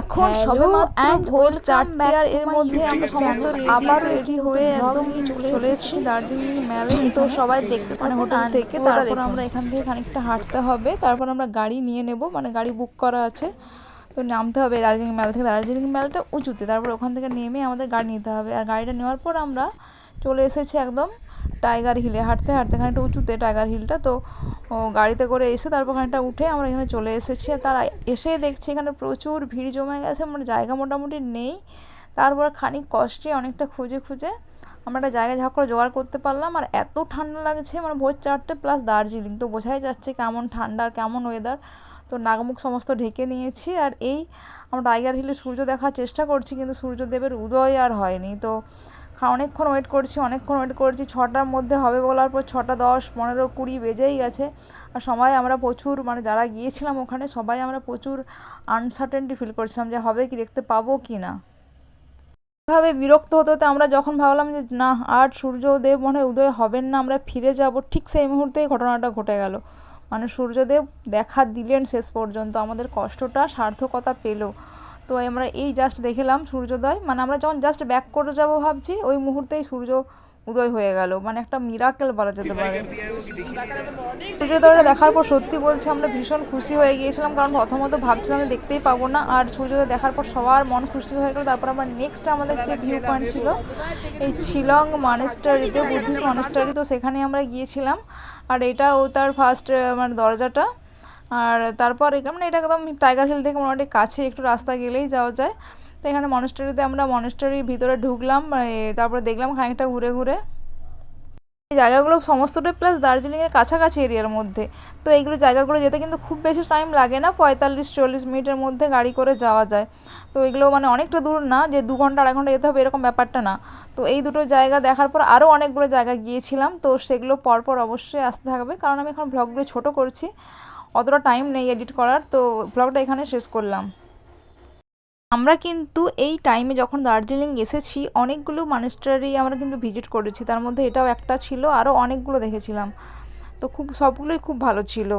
এখন সবে মাত্র ভোর চারটে আর এর মধ্যে আমরা সমস্ত আবার রেডি হয়ে একদম চলে এসেছি দার্জিলিং মেলে তো সবাই দেখতে মানে হোটেল থেকে তারপর তারপর আমরা এখান থেকে খানিকটা হাঁটতে হবে। তারপর আমরা গাড়ি নিয়ে নেব মানে গাড়ি বুক করা আছে। তো নামতে হবে দার্জিলিং মেলা থেকে। দার্জিলিং মেলাটা উঁচুতে। তারপর ওখান থেকে নেমে আমাদের গাড়ি নিতে হবে। আর গাড়িটা নেওয়ার পর আমরা চলে এসেছি একদম টাইগার হিলে হাঁটতে হাঁটতে খানিকটা উঁচুতে টাইগার হিলটা, তো গাড়িতে করে এসে তারপর খানিকটা উঠে আমরা এখানে চলে এসেছি। আর তার এসে দেখছি এখানে প্রচুর ভিড় জমে গেছে মানে জায়গা মোটামুটি নেই। তারপর খানিক কষ্টে অনেকটা খুঁজে খুঁজে আমরা একটা জায়গা ঝাঁক করে জোগাড় করতে পারলাম। আর এত ঠান্ডা লাগছে মানে ভোর চারটে প্লাস দার্জিলিং, তো বোঝাই যাচ্ছে কেমন ঠান্ডা আর কেমন ওয়েদার তো নাগমুখ সমস্ত ঢেকে নিয়েছি। আর এই, আমরা টাইগার হিলে সূর্য দেখার চেষ্টা করছি, কিন্তু সূর্যদেবের উদয় আর হয়নি। তো খা- অনেকক্ষণ ওয়েট করছি, অনেকক্ষণ ওয়েট করছি, ছটার মধ্যে হবে বলার পর ছটা দশ পনেরো কুড়ি বেজেই গেছে। আর সবাই আমরা প্রচুর মানে যারা গিয়েছিলাম ওখানে, সবাই আমরা প্রচুর আনসার্টেনটি ফিল করছিলাম যে হবে কি, দেখতে পাবো কি না। এভাবে বিরক্ত হতে হতে আমরা যখন ভাবলাম যে না, আর সূর্যদেব মনে হয় উদয় হবেন না, আমরা ফিরে যাব, ঠিক সেই মুহূর্তেই ঘটনাটা ঘটে গেল। মানে সূর্যদেব দেখা দিলেন শেষ পর্যন্ত, আমাদের কষ্টটা, সার্থকতা পেল। তো আমরা এই জাস্ট দেখলাম সূর্যোদয়। মানে আমরা যখন জাস্ট ব্যাক করে যাব ভাবছি ওই মুহূর্তেই সূর্য উদয় হয়ে গেল। মানে একটা মিরাকেল বলা যেতে পারে। সূর্যোদয়টা দেখার পর সত্যি বলছি আমরা ভীষণ খুশি হয়ে গিয়েছিলাম। কারণ প্রথমত ভাবছিলাম যে দেখতেই পাবো না আর সূর্যোদয় দেখার পর সবার মন খুশি হয়ে গেল। তারপর আমরা নেক্সট আমাদের যে ভিউ পয়েন্ট ছিল এই শিলং মানেস্টারি যে বুদ্ধিস্ট মনেস্টারি তো সেখানে আমরা গিয়েছিলাম। আর এটা ও তার ফার্স্ট মানে দরজাটা। আর তারপর মানে এটা একদম টাইগার হিল থেকে মোটামুটি কাছে একটু রাস্তা গেলেই যাওয়া যায়। তো এখানে মনেস্টারিতে আমরা মনেস্টারির ভিতরে ঢুকলাম তারপরে দেখলাম খানিকটা ঘুরে ঘুরে। এই জায়গাগুলো সমস্তটাই প্লাস দার্জিলিংয়ের কাছাকাছি এরিয়ার মধ্যে। তো এইগুলো জায়গাগুলো যেতে কিন্তু খুব বেশি টাইম লাগে না, পঁয়তাল্লিশ, চল্লিশ মিনিটের মধ্যে গাড়ি করে যাওয়া যায়। তো এগুলো মানে অনেকটা দূর না, যে দু ঘণ্টা, আড়াই ঘণ্টা যেতে হবে এরকম ব্যাপারটা না। তো এই দুটো জায়গা দেখার পর আরও অনেকগুলো জায়গা গিয়েছিলাম, তো সেগুলো পরপর অবশ্যই আসতে থাকবে। কারণ আমি এখন ব্লগগুলো ছোটো করছি অতটা টাইম নেই এডিট করার, তো ব্লগটা এখানে শেষ করলাম। আমরা কিন্তু এই টাইমে যখন দার্জিলিং এসেছি, অনেকগুলো মানুষটারই আমরা কিন্তু ভিজিট করেছি। তার মধ্যে এটাও একটা ছিল আরও অনেকগুলো দেখেছিলাম। তো খুব, সবগুলোই খুব ভালো ছিল।